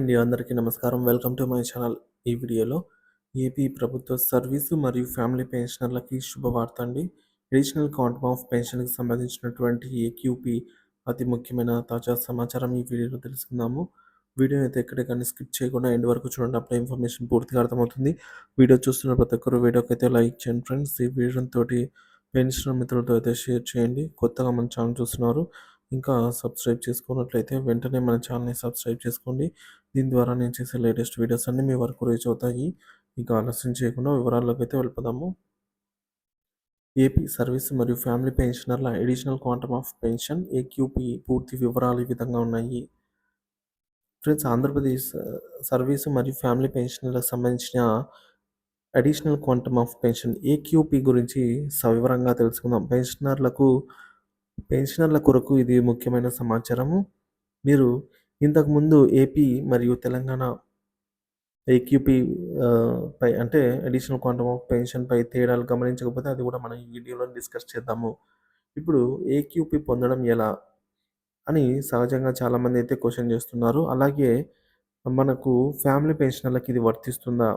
అండి. అందరికీ నమస్కారం. Welcome to my channel. ఈ వీడియోలో ఏపీ ప్రభుత్వ సర్వీసు మరియు ఫ్యామిలీ పెన్షనర్లకి శుభవార్త అండి అడిషనల్ క్వాంటమ్ ఆఫ్ పెన్షన్కి సంబంధించినటువంటి ఏక్యూపీ అతి ముఖ్యమైన తాజా సమాచారం ఈ వీడియోలో తెలుసుకుందాము. వీడియో అయితే ఎక్కడ కానీ స్కిప్ చేయకుండా ఎండ్ వరకు చూడండి. అప్పుడు ఇన్ఫర్మేషన్ పూర్తిగా అర్థమవుతుంది. వీడియో చూస్తున్న ప్రతి ఒక్కరు వీడియోకి అయితే లైక్ చేయండి ఫ్రెండ్స్. ఈ వీడియోతో పెన్షనర్ మిత్రులతో అయితే షేర్ చేయండి. కొత్తగా మన ఛానల్ చూస్తున్నారు. ఇంకా సబ్స్క్రైబ్ చేసుకున్నట్లయితే వెంటనే మన ఛానల్ని సబ్స్క్రైబ్ చేసుకోండి. దీని ద్వారా నేను చేసే లేటెస్ట్ వీడియోస్ అన్నీ మీ వరకు రీచ్ అవుతాయి. ఇంకా ఆలస్యం చేయకుండా వివరాల్లోకి అయితే వెళ్ళిపోదాము. ఏపీ సర్వీస్ మరియు family పెన్షనర్ల additional quantum of pension AQP పూర్తి వివరాలు ఈ విధంగా ఉన్నాయి. ఫ్రెండ్స్ ఆంధ్రప్రదేశ్ సర్వీసు మరియు ఫ్యామిలీ పెన్షన్లకు సంబంధించిన additional quantum of pension AQP గురించి సవివరంగా తెలుసుకుందాం. పెన్షనర్లకు పెన్షనర్ల కొరకు ఇది ముఖ్యమైన సమాచారము. మీరు ఇంతకుముందు ఏపీ మరియు తెలంగాణ ఏక్యూపీ పై అంటే అడిషనల్ క్వాంటమ్ ఆఫ్ పెన్షన్ పై తేడాలు గమనించకపోతే అది కూడా మనం ఈ వీడియోలో డిస్కస్ చేద్దాము. ఇప్పుడు ఏక్యూపీ పొందడం ఎలా అని సహజంగా చాలామంది అయితే క్వశ్చన్ చేస్తున్నారు. అలాగే మనకు ఫ్యామిలీ పెన్షనర్లకు ఇది వర్తిస్తుందా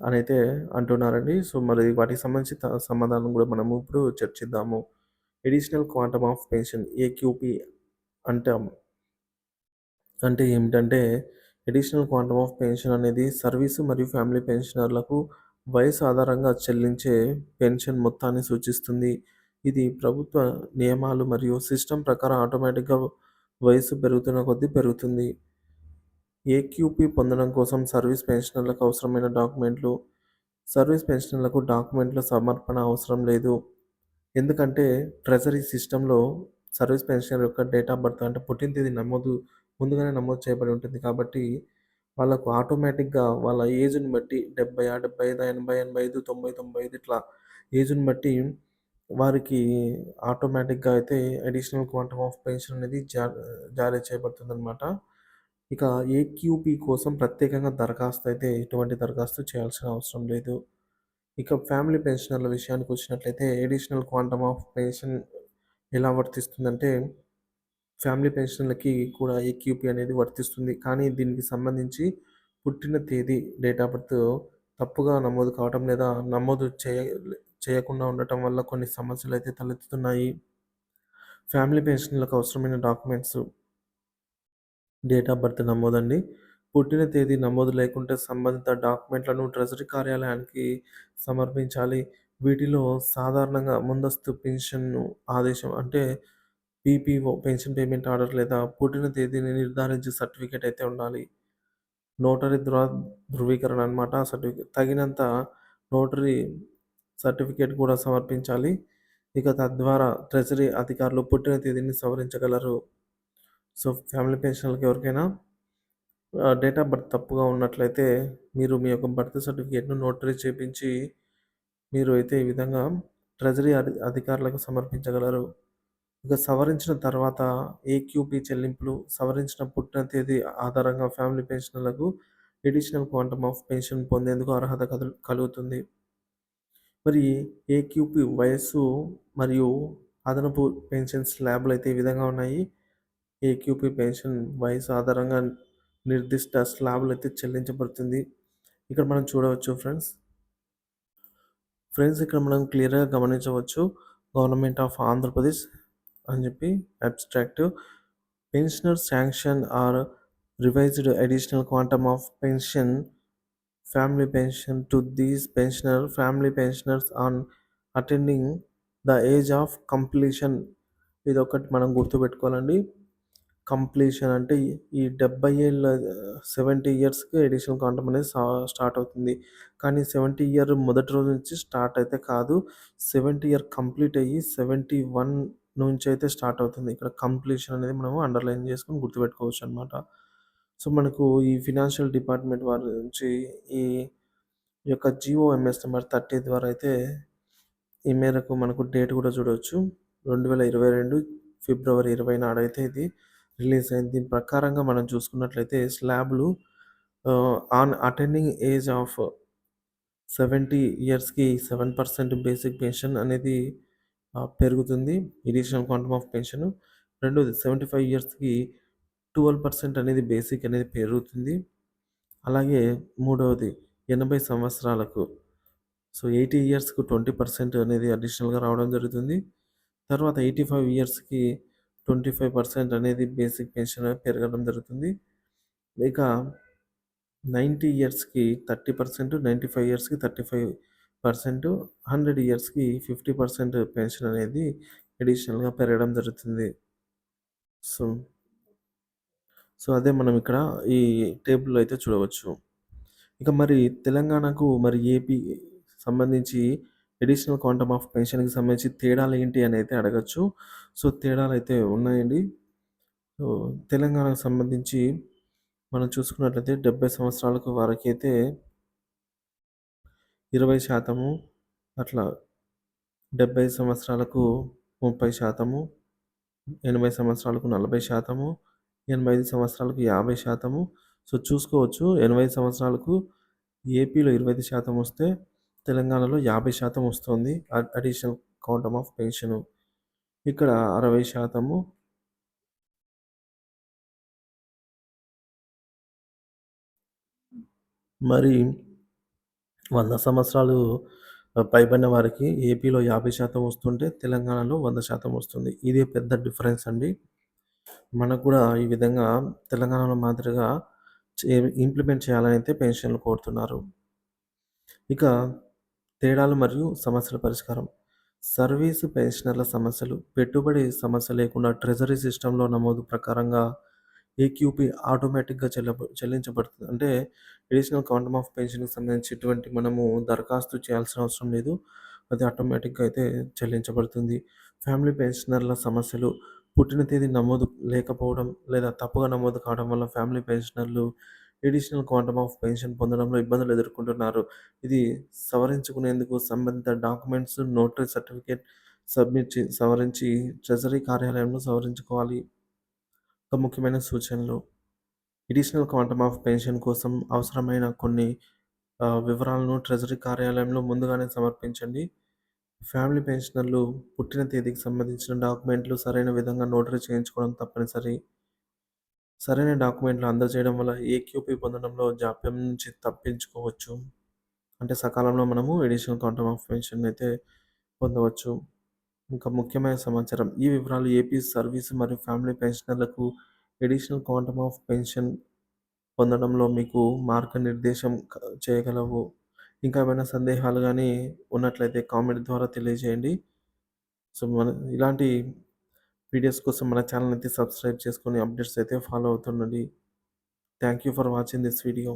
అని అయితే అంటున్నారండి. సో మరి వాటికి సంబంధించి సమాధానం కూడా మనము ఇప్పుడు చర్చిద్దాము. Additional quantum of pension AQP అంటాం అంటే ఏమిటంటే ఎడిషనల్ క్వాంటమ్ ఆఫ్ పెన్షన్ అనేది సర్వీసు మరియు ఫ్యామిలీ పెన్షనర్లకు వయసు ఆధారంగా చెల్లించే పెన్షన్ మొత్తాన్ని సూచిస్తుంది. ఇది ప్రభుత్వ నియమాలు మరియు సిస్టమ్ ప్రకారం ఆటోమేటిక్గా వయసు పెరుగుతున్న కొద్దీ పెరుగుతుంది. ఏక్యూపీ పొందడం కోసం సర్వీస్ పెన్షనర్లకు అవసరమైన డాక్యుమెంట్లు సర్వీస్ పెన్షనర్లకు డాక్యుమెంట్ల సమర్పణ అవసరం లేదు. ఎందుకంటే ట్రెజరీ సిస్టంలో సర్వీస్ పెన్షనర్ యొక్క డేట్ ఆఫ్ బర్త్ అంటే పుట్టిన తేదీ నమోదు ముందుగానే నమోదు చేయబడి ఉంటుంది కాబట్టి వాళ్ళకు ఆటోమేటిక్గా వాళ్ళ ఏజ్ని బట్టి డెబ్బై డెబ్బై ఐదు ఎనభై ఎనభై ఐదు తొంభై తొంభై ఐదు ఇట్లా ఏజ్ని బట్టి వారికి ఆటోమేటిక్గా అయితే అడిషనల్ క్వాంటమ్ ఆఫ్ పెన్షన్ అనేది జా జారీ చేయబడుతుంది అనమాట ఇక ఏక్యూపీ కోసం ప్రత్యేకంగా దరఖాస్తు అయితే ఎటువంటి దరఖాస్తు చేయాల్సిన అవసరం లేదు. ఇక ఫ్యామిలీ పెన్షనర్ల విషయానికి వచ్చినట్లయితే అడిషనల్ క్వాంటమ్ ఆఫ్ పెన్షన్ ఎలా వర్తిస్తుందంటే ఫ్యామిలీ పెన్షన్లకి కూడా ఏక్యూపీ అనేది వర్తిస్తుంది. కానీ దీనికి సంబంధించి పుట్టిన తేదీ డేట్ ఆఫ్ బర్త్ తప్పుగా నమోదు కావటం లేదా నమోదు చేయ చేయకుండా ఉండటం వల్ల కొన్ని సమస్యలు అయితే తలెత్తుతున్నాయి. ఫ్యామిలీ పెన్షన్లకు అవసరమైన డాక్యుమెంట్స్ డేట్ ఆఫ్ బర్త్ నమోదండి. పుట్టిన తేదీ నమోదు లేకుంటే సంబంధిత డాక్యుమెంట్లను ట్రెజరీ కార్యాలయానికి సమర్పించాలి. వీటిలో సాధారణంగా ముందస్తు పెన్షన్ ఆదేశం అంటే పీపీఓ పెన్షన్ పేమెంట్ ఆర్డర్ లేదా పుట్టిన తేదీని నిర్ధారించే సర్టిఫికేట్ అయితే ఉండాలి. నోటరీ ధృవ ధృవీకరణ అనమాట సర్టిఫికేట్ తగినంత నోటరీ సర్టిఫికేట్ కూడా సమర్పించాలి. ఇక తద్వారా ట్రెజరీ అధికారులు పుట్టిన తేదీని సవరించగలరు. సో ఫ్యామిలీ పెన్షన్లకు ఎవరికైనా డేట్ ఆఫ్ బర్త్ తప్పుగా ఉన్నట్లయితే మీరు మీ యొక్క బర్త్ సర్టిఫికేట్ను నోటరీ చేపించి మీరు అయితే ఈ విధంగా ట్రెజరీ అధి అధికారులకు సమర్పించగలరు. ఇక సవరించిన తర్వాత ఏక్యూపీ చెల్లింపులు సవరించిన పుట్టిన తేదీ ఆధారంగా ఫ్యామిలీ పెన్షన్లకు ఎడిషనల్ క్వాంటమ్ ఆఫ్ పెన్షన్ పొందేందుకు అర్హత కలుగుతుంది. మరి ఏక్యూపీ వయస్సు మరియు అదనపు పెన్షన్ స్లాబ్లు అయితే ఈ విధంగా ఉన్నాయి. ఏక్యూపీ పెన్షన్ వయసు ఆధారంగా నిర్దిష్ట స్లాబ్లు అయితే చెల్లించబడుతుంది. ఇక్కడ మనం చూడవచ్చు ఫ్రెండ్స్. ఫ్రెండ్స్ ఇక్కడ మనం క్లియర్గా గమనించవచ్చు. గవర్నమెంట్ ఆఫ్ ఆంధ్రప్రదేశ్ అని చెప్పి abstract pensioner sanction or revised additional quantum of pension family pension to these pensioner family pensioners on attending the age of completion ఇది ఒకటి మనం గుర్తుపెట్టుకోవాలండి. కంప్లీషన్ అంటే ఈ డెబ్బై ఏళ్ళ సెవెంటీ ఇయర్స్కి ఎడిషనల్ క్వాంటమ్ అనేది స్టార్ట్ అవుతుంది. కానీ సెవెంటీ ఇయర్ మొదటి రోజు నుంచి స్టార్ట్ అయితే కాదు. సెవెంటీ ఇయర్ కంప్లీట్ అయ్యి సెవెంటీ వన్ నుంచి అయితే స్టార్ట్ అవుతుంది. ఇక్కడ కంప్లీషన్ అనేది మనం అండర్లైన్ చేసుకొని గుర్తుపెట్టుకోవచ్చు అనమాట సో మనకు ఈ ఫినాన్షియల్ డిపార్ట్మెంట్ వారి నుంచి ఈ యొక్క జియో ఎంఎస్ నెంబర్ థర్టీ ద్వారా అయితే ఈ మేరకు మనకు డేట్ కూడా చూడవచ్చు రెండు వేల ఇరవై రెండు ఫిబ్రవరి ఇరవై నాడైతే ఇది రిలీజ్ అయింది. దీని ప్రకారంగా మనం చూసుకున్నట్లయితే స్లాబ్లు on attending age of seventy ఇయర్స్కి సెవెన్ పర్సెంట్ బేసిక్ పెన్షన్ అనేది పెరుగుతుంది ఎడిషనల్ క్వాంటమ్ ఆఫ్ పెన్షన్ రెండోది సెవెంటీ ఫైవ్ ఇయర్స్కి 12% అనేది బేసిక్ అనేది పెరుగుతుంది. అలాగే మూడవది 80 సంవత్సరాలకు సో, 80 ఇయర్స్‌కు 20% అనేది అడిషనల్‌గా రావడం జరుగుతుంది. తర్వాత 85 ఇయర్స్‌కి 25% అనేది బేసిక్ పెన్షన్ పెరగడం జరుగుతుంది. ఇక 90 ఇయర్స్‌కి 30%, 95 ఇయర్స్‌కి థర్టీ ఫైవ్ 35%, 100 ఇయర్స్‌కి 50% పెన్షన్ అనేది అడిషనల్‌గా పెరగడం జరుగుతుంది. సో సో, అదే మనం ఇక్కడ ఈ టేబుల్‌లో అయితే చూడవచ్చు. ఇక మరి తెలంగాణకు మరి ఏపీ సంబంధించి అడిషనల్ క్వాంటమ్ ఆఫ్ పెన్షన్‌కి సంబంధించి తేడాలు ఏంటి అని అయితే అడగచ్చు సో, తేడాలు అయితే ఉన్నాయండి. సో, తెలంగాణకు సంబంధించి మనం చూసుకున్నట్లయితే 70 సంవత్సరాలకు ఇరవై శాతము అట్లా డెబ్బై సంవత్సరాలకు ముప్పై శాతము ఎనభై సంవత్సరాలకు నలభై శాతము ఎనభై ఐదు సంవత్సరాలకు యాభై శాతము. సో చూసుకోవచ్చు ఎనభై సంవత్సరాలకు ఏపీలో ఇరవై ఐదు శాతం వస్తే తెలంగాణలో యాభై శాతం వస్తుంది అడిషనల్ కౌంటమ్ ఆఫ్ పెన్షను. ఇక్కడ అరవై శాతము. మరి వంద సంవత్సరాలు పైబడిన వారికి ఏపీలో 50% వస్తుంటే తెలంగాణలో 100% వస్తుంది. ఇదే పెద్ద డిఫరెన్స్ అండి. మనకు కూడా ఈ విధంగా తెలంగాణలో మాదిరిగా చే ఇంప్లిమెంట్ చేయాలని అయితే పెన్షన్‌లు కోరుతున్నారు. ఇక తేడాలు మరియు సమస్యల పరిష్కారం. సర్వీసు పెన్షనర్ల సమస్యలు. పెట్టుబడి సమస్య లేకుండా ట్రెజరీ సిస్టంలో నమోదు ప్రకారంగా ఏక్యూపీ ఆటోమేటిక్‌గా చెల్లబ చెల్లించబడుతుంది. అంటే అడిషనల్ క్వాంటమ్ ఆఫ్ పెన్షన్‌కి సంబంధించి ఎటువంటి మనము దరఖాస్తు చేయాల్సిన అవసరం లేదు. అది ఆటోమేటిక్‌గా అయితే చెల్లించబడుతుంది. ఫ్యామిలీ పెన్షనర్ల సమస్యలు. పుట్టిన తేదీ నమోదు లేకపోవడం లేదా తప్పుగా నమోదు కావడం వల్ల ఫ్యామిలీ పెన్షనర్లు ఎడిషనల్ క్వాంటమ్ ఆఫ్ పెన్షన్ పొందడంలో ఇబ్బందులు ఎదుర్కొంటున్నారు. ఇది సవరించుకునేందుకు సంబంధిత డాక్యుమెంట్స్, నోటరీ సర్టిఫికేట్ సబ్మిట్ సవరించి ట్రెజరీ కార్యాలయంలో సవరించుకోవాలి. ఒక ముఖ్యమైన సూచనలు. అడిషనల్ క్వాంటమ్ ఆఫ్ పెన్షన్ కోసం అవసరమైన కొన్ని వివరాలను ట్రెజరీ కార్యాలయంలో ముందుగానే సమర్పించండి. ఫ్యామిలీ పెన్షనర్లు పుట్టిన తేదీకి సంబంధించిన డాక్యుమెంట్లు సరైన విధంగా నోటరీ చేయించుకోవడం తప్పనిసరి. సరైన డాక్యుమెంట్లు అందజేయడం వల్ల ఏక్యూపీ పొందడంలో జాప్యం నుంచి తప్పించుకోవచ్చు. అంటే సకాలంలో మనము ఎడిషనల్ క్వాంటమ్ ఆఫ్ పెన్షన్ అయితే పొందవచ్చు. ఇంకా ముఖ్యమైన సమాచారం. ఈ వివరాలు ఏపీ సర్వీస్ మరియు ఫ్యామిలీ పెన్షనర్లకు ఎడిషనల్ క్వాంటమ్ ఆఫ్ పెన్షన్ పొందడంలో మీకు మార్గనిర్దేశం చేయగలవు. ఇంకా ఏమైనా సందేహాలు కానీ ఉన్నట్లయితే కామెంట్ ద్వారా తెలియజేయండి. సో, మన ఇలాంటి వీడియోస్ కోసం మన ఛానల్ అయితే సబ్స్క్రైబ్ చేసుకొని అప్డేట్స్ అయితే follow అవుతుండండి. Thank you for watching this video.